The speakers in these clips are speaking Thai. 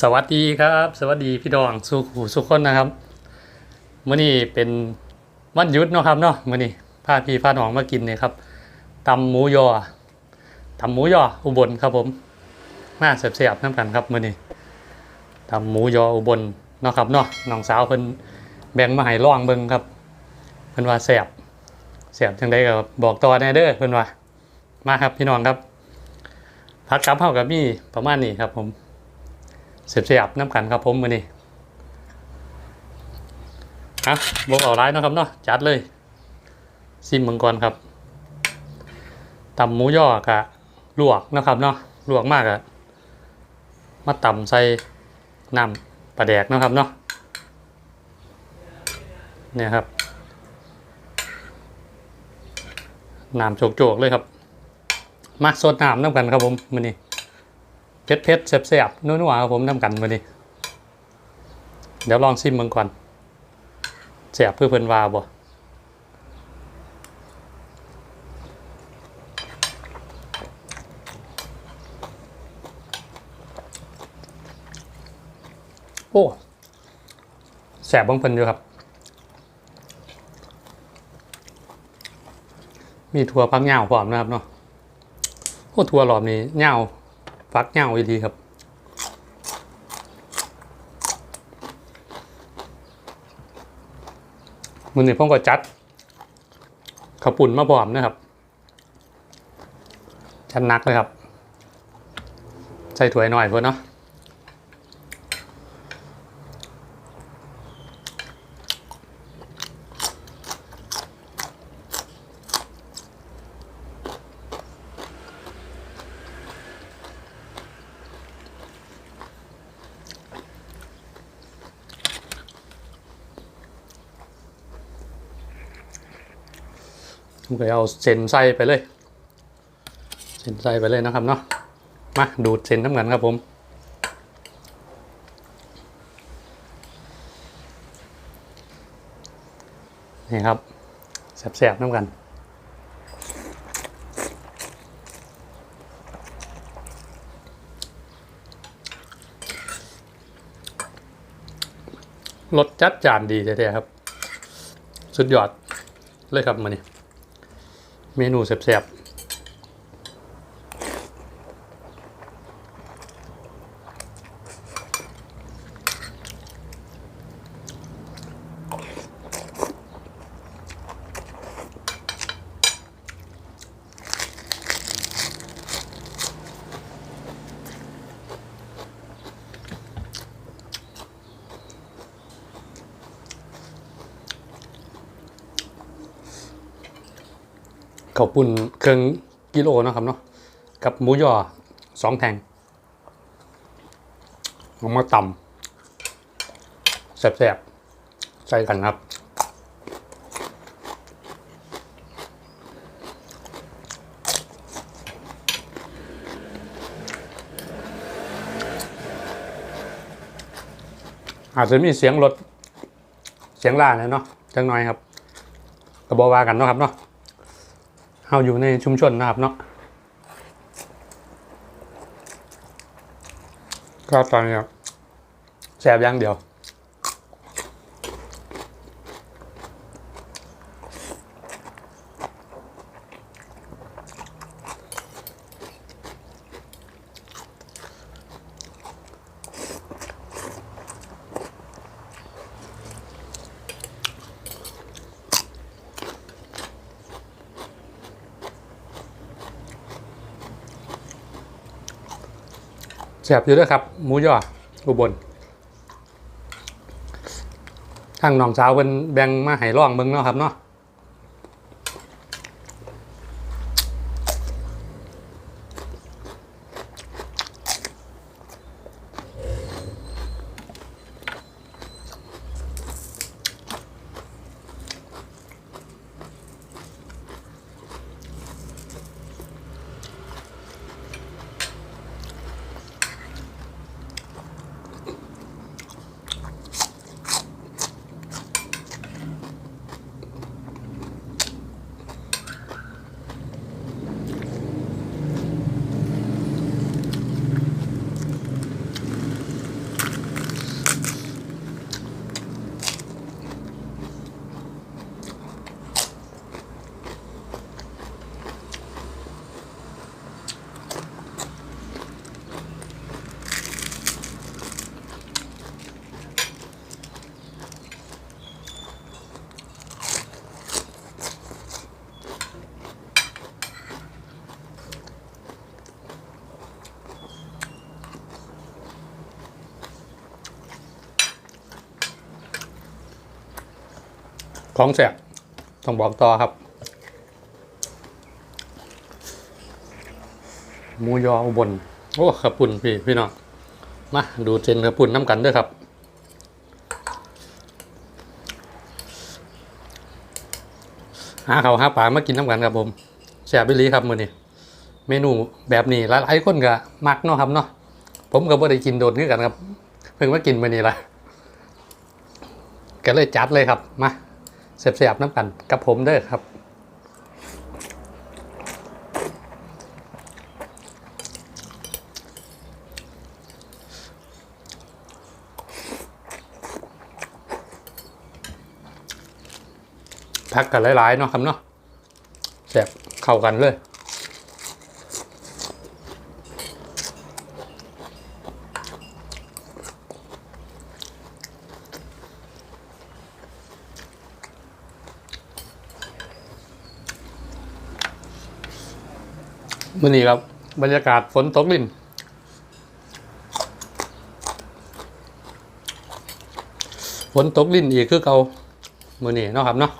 สวัสดีครับ สวัสดีพี่ดองสุขูสุขคนนะครับมื่อนี้เป็นวันหยุดเนาะครับเนาะมื่อนี้พาพี่พาน้องมากินเนี่ยครับตำหมูยอตำหมูยออุบลครับผมมาเสียบๆน้ำกันครับมื่อนี้ตำหมูยออุบลเนาะครับเนาะน้องสาวเพิ่นแบ่งมาให้ลองเบิ่งครับเพิ่นว่าแสบแสบจังไดก็บอกต่อแน่เด้อเพิ่นว่ามาครับพี่น้องครับพักกับเฮากับมี่ประมาณนี้ครับผม เสียบๆน้ำกันครับผมมือนี้ฮะบอกเอาร้ายนะครับเนาะจัดเลยซิมมังกรครับตำหมูย่อกะลวกนะครับเนาะลวกมากอะมาตำใส่น้ำปลาแดกนะครับเนาะเนี่ยครับน้ำโจกๆเลยครับ มาสดน้ำน้ำกันครับผมมือนี้ เผ็ดเผ็ดๆแซ่บๆนัวๆครับผมนำกันมาดิเดี๋ยวลองซิมมึงก่อนแซ่บเพื่อเพิ่นว่าบ่โอ้แซ่บบ้งเพิ่นอยู่ครับ มีถั่วพักเหงาพร้อมนะครับเนาะโอ้ถั่วหลอมนี่เหงา ฟักเงาอีดีครับมือนี้ผมก็จัดขปุ่นมาบอมนะครับ จัดนักเลยครับ ใส่ถั่วยหน่อยเพื่อนเนาะ ผมก็เอาเส้นใส่ไปเลย เส้นใส่ไปเลยนะครับเนาะ มาดูดเส้นน้ำกันครับผมนี่ครับแสบๆน้ำกันรสจัดจานดีแท้ๆครับ สุดยอดเลยครับมานี่ เมนูแซ่บๆ ข้าวปุ้นเครื่องกิโลนะครับเนาะกับหมูยอสองแทงเอามาตำแซ่บๆใส่กันครับอาจจะมีเสียงรถเสียงล่าเนี่ยเนาะจังหน่อยครับกระบอกว่ากันเนาะครับเนาะ เฮาอยู่ในชุมชนนะครับเนาะก็ตอนนี้แสบอย่างเดียว แสบอยู่ด้วยครับ หมูยออุบลทางน้องสาวเป็นแบ่งมาให้ร่องเบิ่งเนาะครับเนาะ ของแสบต้องบอกต่อครับหมูยออุบลโอ้ขับปุ่นพี่พี่น้องมาดูเจนขับปุ่นน้ำกันด้วยครับหาเขาหาปลามากินน้ำกันครับผมแซ่บไปลีครับมื้อนี้เมนูแบบนี้หลายๆคนก็มักเนาะครับเนาะผมก็บ่ได้กินโดนคือกันครับ เพิ่งมากินมื้อนี้ละก็เลยจัดเลยครับมา เสียบๆน้ำกันกับผมเด้อครับพักกันหลายๆเนาะครับเนาะแซ่บเข้ากันเลย มื่อนี้ครับ บรรยากาศฝนตกลินฝนตกลินอีกคือเกามื่อนี้เนาะครับเนาะ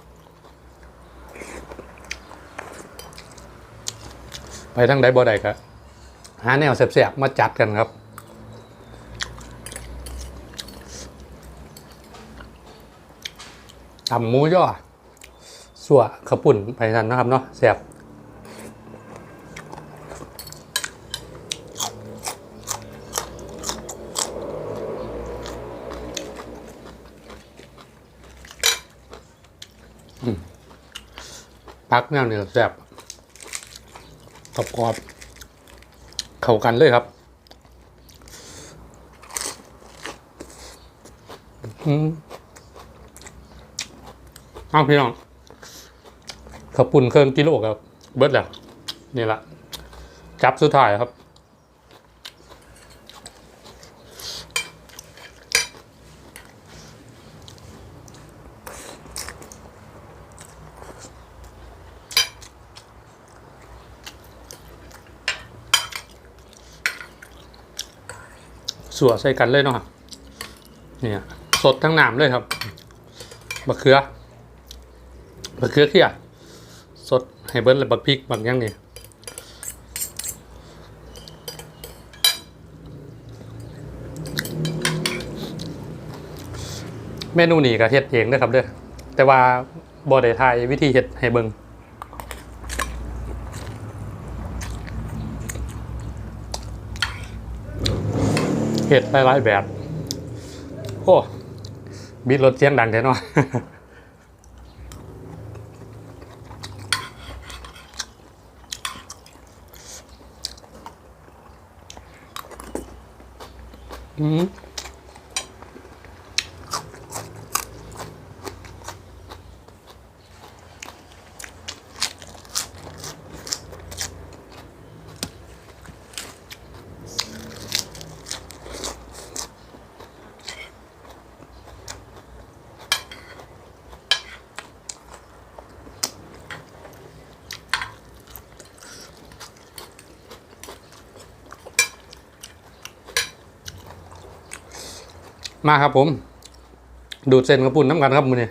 ไปทางใดบ่ใดครับหาแนวแสบๆมาจัดกันครับตำหมูย่อสัวขาวปุ่นไปทันนะครับเนาะแสบ พักแนวเนี่ยแซ่บกรอบกรอบเข้ากันเลยครับอืมเอาพี่น้องขับปุ่นเครื่องกิโลครับ เบิดแล้วนี่แหละจับสุดท้ายครับ สัวใส่กันเลยเนาะเนี่ยสดทั้งน้ำเลยครับบักเขือบักเขือเขี้ยสดให้เบิ้ลเลยบักพริกบักยังนี่เมนูนี้ก็เฮ็ดเองเด้อครับเด้อแต่ว่าบ่ได้ทายวิธีเฮ็ดให้เบิ่ง เห็ดหลายๆแบบ โอ้บีดรถเสียงดังแท้เนาะอืม มาครับผม ดูดเส้นกระปุ่นน้ำกันครับมือนี้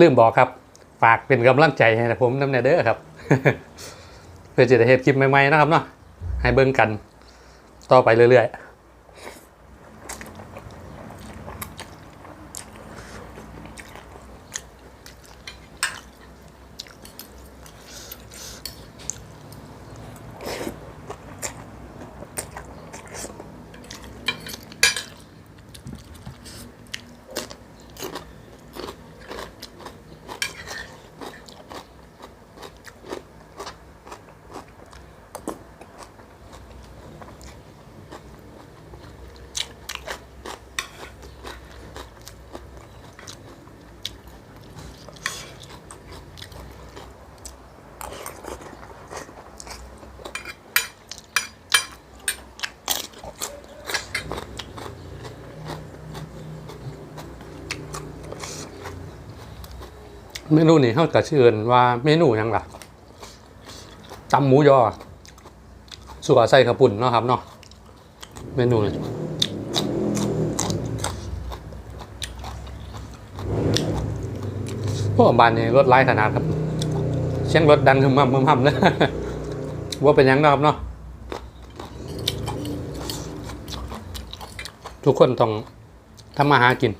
ลืมบอกครับ ฝากเป็นกำลังใจให้ผมน้ำเนเด้อครับ เพื่อจะได้เห็นคลิปใหม่ๆนะครับเนาะให้เบิ่งกัน ต่อไปเรื่อยๆ เมนูนี้เขากระชื่อเอิ้นว่าเมนูยังล่ะตำหมูยอสัวใส่ขปุ่นเนาะครับเนาะเมนูนี้โอ้บ้านนี้รถไล่ขนาดครับ เสียงรถดังหึมหำหึมหำเลยว่าเป็นยังนะครับเนาะทุกคนต้องทำมาหากิน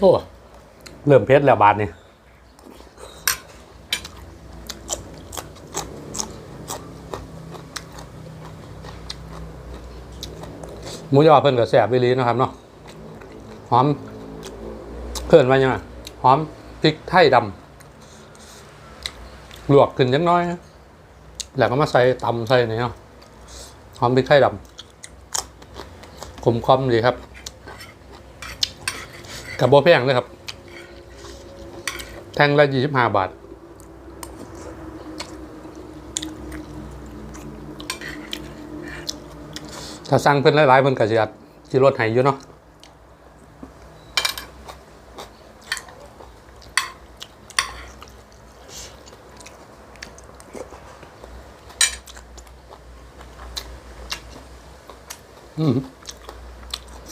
โอ้เริ่มเพชรแล้วบาทนี่หมูยอเพิ่นกับแสบวิลีนะครับเนาะหอมเพิ่นว่ายังไงหอมพริกไทยดำลวกขึ้นจักน้อยนะแล้วก็มาใส่ตำใส่เนี่เนะหอมพริกไทยดำขมคอมดีครับ กับโบแพงเลยครับ แท่งละยี่สิบห้าบาท ถ้าสั่งเพิ่นหลายๆเพิ่นก็สิอัดสิลดให้อยู่เนาะอืม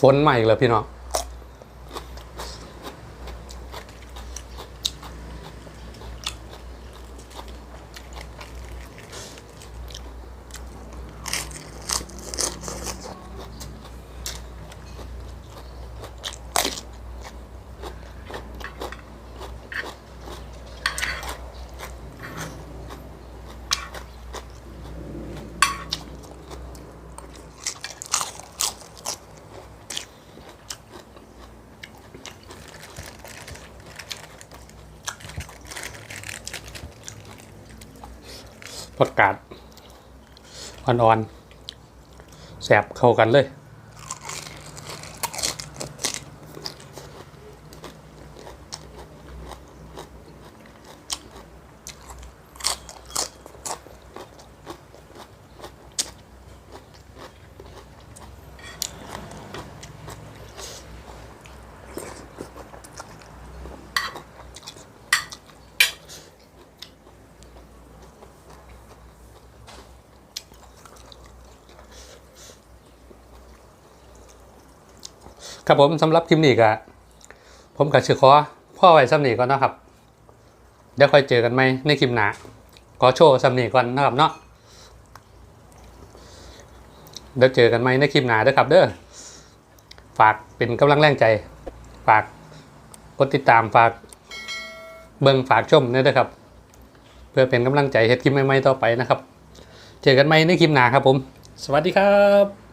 ฝนใหม่อีกแล้วพี่น้อง ประกาศอ่อนๆแสบเข้ากันเลย ครับผมสำหรับคลิปนี้ก็ผมกับชื่อขอพ่อไว้ซ้ำนี้ก่อนนะครับเดี๋ยวค่อยเจอกันไหมในคลิปหน้าขอโชว์ซ้ำนี้ก่อนนะครับเนาะเดี๋ยวเจอกันไหมในคลิปหน้าเด้อครับ เด้อฝากเป็นกำลังแรงใจ ฝากกดติดตามฝากเบิ่งฝากชมเนี่ยด้วยครับ เพื่อเป็นกำลังใจเฮ็ดคลิปใหม่ๆต่อไปนะครับ เจอกันไหมในคลิปหน้าครับผม สวัสดีครับ